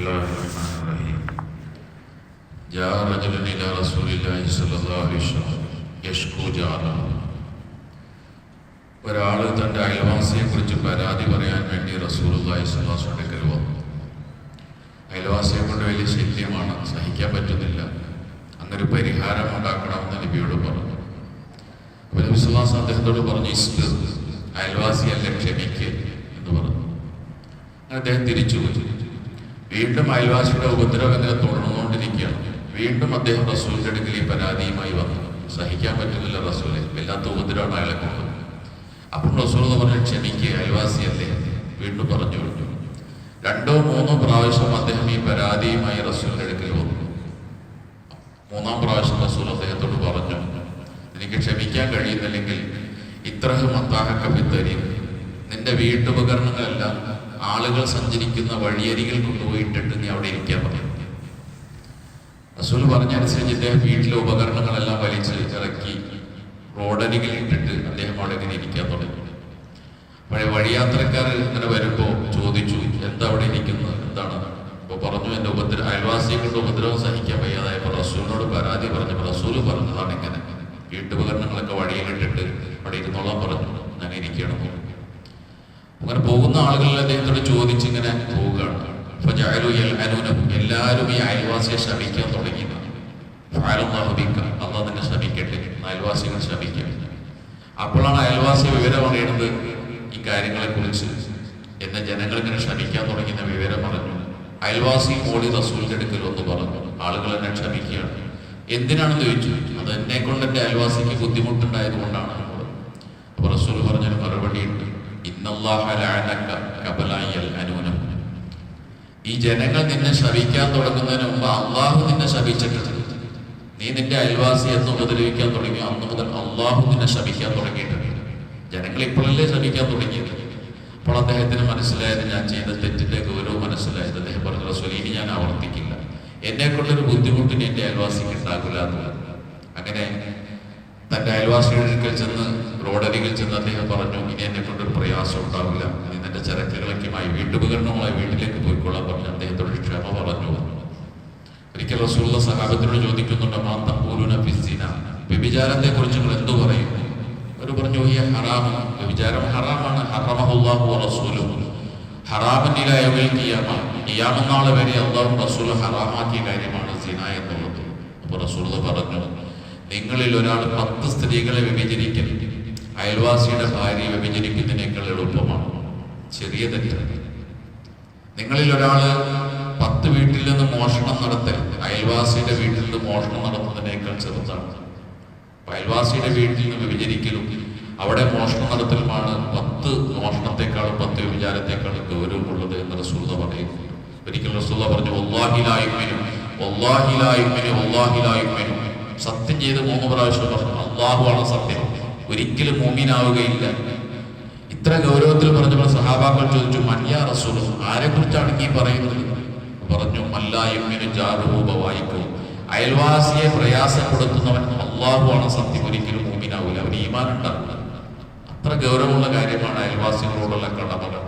الله الرحمن الرحيم جاء رجل إلى رسول الله صلى الله عليه وسلم يشكو جاره ഒരാൾ തൻ്റെ അയൽവാസിയെ കുറിച്ച് പരാതി പറയാൻ വേണ്ടി റസൂലുള്ളാഹി സ്വല്ലല്ലാഹു അലൈഹി വസല്ലം വന്നു അയൽവാസിയെ കൊണ്ട് വലിയ ശല്യമാണ് സഹിക്കാൻ പറ്റുന്നില്ല അങ്ങനൊരു പരിഹാരം ഉണ്ടാക്കണമെന്ന് നബിയോട് പറഞ്ഞു അപ്പോൾ നബി സ്വല്ലല്ലാഹു അലൈഹി വസല്ലം അദ്ദേഹത്തോട് പറഞ്ഞു ഇസ്ബിർ അയൽവാസിയല്ല ക്ഷമിക്ക് എന്ന് പറഞ്ഞു അങ്ങനെ അദ്ദേഹം തിരിച്ചു പോയി വീണ്ടും അയൽവാസിയുടെ ഉപദ്രവം ഇങ്ങനെ തുടർന്നുകൊണ്ടിരിക്കുകയാണ്. വീണ്ടും അദ്ദേഹം റസൂലിന്റെ അടുക്കൽ ഈ പരാതിയുമായി വന്നു. സഹിക്കാൻ പറ്റുന്നില്ല റസൂലെ വല്ലാത്ത ഉപദ്രവമാണ് അയാളെ കൊണ്ട്. അപ്പം റസൂൽ എന്ന് പറഞ്ഞാൽ ക്ഷമിക്കുക അയൽവാസിയല്ലേ വീണ്ടും പറഞ്ഞു കൊടുത്തു. രണ്ടോ മൂന്നോ പ്രാവശ്യം അദ്ദേഹം ഈ പരാതിയുമായി റസൂലിന്റെ അടുക്കൽ വന്നു. മൂന്നാം പ്രാവശ്യം റസൂൽ അദ്ദേഹത്തോട് പറഞ്ഞു എനിക്ക് ക്ഷമിക്കാൻ കഴിയുന്നില്ലെങ്കിൽ ഇത്രഹ് മത്താഹക്കപ്പിത്തരി നിന്റെ വീട്ടുപകരണങ്ങളെല്ലാം ആളുകൾ സഞ്ചരിക്കുന്ന വഴിയരികിൽ കൊണ്ടുപോയിട്ടിട്ട് നീ അവിടെ ഇരിക്കാൻ പറയും റസൂൽ പറഞ്ഞനുസരിച്ച് ഇദ്ദേഹം വീട്ടിലെ ഉപകരണങ്ങളെല്ലാം വലിച്ച് ഇറക്കി റോഡരികിൽ ഇട്ടിട്ട് അദ്ദേഹം അവിടെ ഇങ്ങനെ ഇരിക്കാൻ തുടങ്ങി. പഴയ വഴിയാത്രക്കാർ ഇങ്ങനെ വരുമ്പോൾ ചോദിച്ചു എന്താ അവിടെ ഇരിക്കുന്നത്? എന്താണ്? അപ്പോൾ പറഞ്ഞു എന്റെ ഉപദ്രവ അയൽവാസിയെ കൊണ്ട് ഉപദ്രവം സഹിക്കാൻ വയ്യാതായപ്പോൾ റസൂലിനോട് പരാതി പറഞ്ഞു. റസൂൽ പറഞ്ഞതാണ് ഇങ്ങനെ. വീട്ടുപകരണങ്ങളൊക്കെ വഴിയിലിട്ടിട്ട് അവിടെ ഇരുന്നോളാൻ പറഞ്ഞു. ഞാൻ ഇരിക്കണം. അങ്ങനെ പോകുന്ന ആളുകളിൽ അദ്ദേഹത്തോട് ചോദിച്ചിങ്ങനെ പോവുകയാണ്. അപ്പൊ ജാലു യൽഅനൂനഹു. എല്ലാവരും ഈ അയൽവാസിയെ ശമിക്കാൻ തുടങ്ങി. അള്ളാഹ് നിന്നെ ശമിക്കട്ടെ അയൽവാസികൾ ശമിക്കും അപ്പോഴാണ് അയൽവാസി വിവരം അറിയുന്നത് ഈ കാര്യങ്ങളെ കുറിച്ച് എന്നെ ജനങ്ങൾ ഇങ്ങനെ ക്ഷമിക്കാൻ തുടങ്ങിയ വിവരം പറഞ്ഞു അയൽവാസി മോളി റസൂലിന്റെ ഒന്ന് പറഞ്ഞു ആളുകൾ എന്നെ ക്ഷമിക്കുകയാണ് എന്തിനാണെന്ന് ചോദിച്ചു? അത് എന്നെ കൊണ്ട് എന്റെ അയൽവാസിക്ക് ബുദ്ധിമുട്ടുണ്ടായത് കൊണ്ടാണ്. അപ്പൊ റസൂൽ ഈ ജനങ്ങൾ നിന്നെ ശപിക്കാൻ തുടങ്ങുന്നതിന് മുമ്പ് അള്ളാഹു നിന്നെ ശപിച്ചിട്ടുണ്ട്. നീ നിന്റെ അയൽവാസി എന്ന് ഉപദ്രവിക്കാൻ തുടങ്ങി അന്ന് മുതൽ അള്ളാഹു നിന്നെ ശപിക്കാൻ തുടങ്ങിയിട്ടുണ്ട്. ജനങ്ങൾ ഇപ്പോഴല്ലേ ശപിക്കാൻ തുടങ്ങിയത്? അപ്പോൾ അദ്ദേഹത്തിന് മനസ്സിലായത് ഞാൻ ചെയ്ത തെറ്റിന്റെ ഗൗരവം മനസ്സിലായത്. അദ്ദേഹം പറഞ്ഞു റസൂൽ ഞാൻ ആവർത്തിക്കില്ല. എന്നെ കൊണ്ടൊരു ബുദ്ധിമുട്ടിന് എന്റെ അയൽവാസിക്ക് ഉണ്ടാകില്ല എന്നുള്ളത്. അങ്ങനെ തന്റെ അയൽവാസികളിൽ ചെന്ന് റോഡരികിൽ ചെന്ന് അദ്ദേഹം പറഞ്ഞു ഇനി എന്നെ കൊണ്ടൊരു പ്രയാസം ഉണ്ടാവില്ല നീ നിന്റെ ചരക്കുകളൊക്കെയുമായി വീട്ടുപകരണങ്ങളായി വീട്ടിലേക്ക് പോയിക്കൊള്ളാൻ പറഞ്ഞ് അദ്ദേഹത്തോട് ക്ഷമ പറഞ്ഞു. ഒരിക്കൽ റസൂള്ള സഹാബത്തിനോട് ചോദിക്കുന്നുണ്ട് മാന്തം പോലൂന ഫിസിന വ്യഭിചാരത്തെ കുറിച്ച് നിങ്ങൾ എന്തു പറയും? അവർ പറഞ്ഞു ഈ ഹറാമ വ്യഭിചാരം ഹറാമാണ്. ഹറമഹുല്ലാഹു റസൂലും ഹറാമനിലായ കിയാമ കിയാമെന്നാളെ വരെ അള്ളാഹു റസൂൽ ഹറാമാക്കിയ കാര്യമാണ് സിന എന്നുള്ളത്. അപ്പൊ റസൂൽ പറഞ്ഞു നിങ്ങളിൽ ഒരാൾ പത്ത് സ്ത്രീകളെ വിഭജിക്കൽ അയൽവാസിയുടെ ഭാര്യ എളുപ്പമാണ് ചെറിയ തെറ്റാണ് നിങ്ങളിൽ ഒരാൾ പത്ത് വീട്ടിൽ നിന്ന് മോഷണം നടത്തൽ അയൽവാസിയുടെ വീട്ടിൽ നിന്ന് മോഷണം നടത്തുന്നതിനേക്കാൾ ചെറുതാണ്. അയൽവാസിയുടെ വീട്ടിൽ നിന്ന് വിഭജിക്കലും അവിടെ മോഷണം നടത്തലുമാണ് പത്ത് മോഷണത്തെക്കാളും പത്ത് വിചാരത്തെക്കാളും ഗൗരവമുള്ളത് എന്ന് റസൂല പറയുന്നു. ഒരിക്കൽ റസൂല പറഞ്ഞു ഒല്ലാഹിലായ്മനും ഒല്ലാഹിലായ്മനും ഒല്ലാഹിലായ്മനും സത്യം ചെയ്ത് മൂന്ന് പ്രാവശ്യം പറഞ്ഞു അള്ളാഹുവാണ് സത്യം. ഒരിക്കലും മൂമിനാവുകയില്ല സഹാബാക്കൾ ചോദിച്ചു മന്യ റസൂൽ ആരെ കുറിച്ചാണ് ഈ പറയുന്നത്? പറഞ്ഞു മല്ലായിമ്മിന് ജാറുപ വായിക്കൂ അയൽവാസിയെ പ്രയാസപ്പെടുത്തുന്നവൻ അള്ളാഹുവാണ് സത്യം ഒരിക്കലും മൂമിനാവില്ല അവന് ഈമാൻ ഉണ്ടാവില്ല. അത്ര ഗൗരവമുള്ള കാര്യമാണ് അയൽവാസികളോടുള്ള കടമകൾ.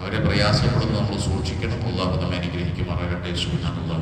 അവരെ പ്രയാസപ്പെടുന്ന നമ്മൾ സൂക്ഷിക്കണം. അള്ളാഹു നമ്മെ അനുഗ്രഹിക്കുമാറാകട്ടെ. സുബാനുള്ള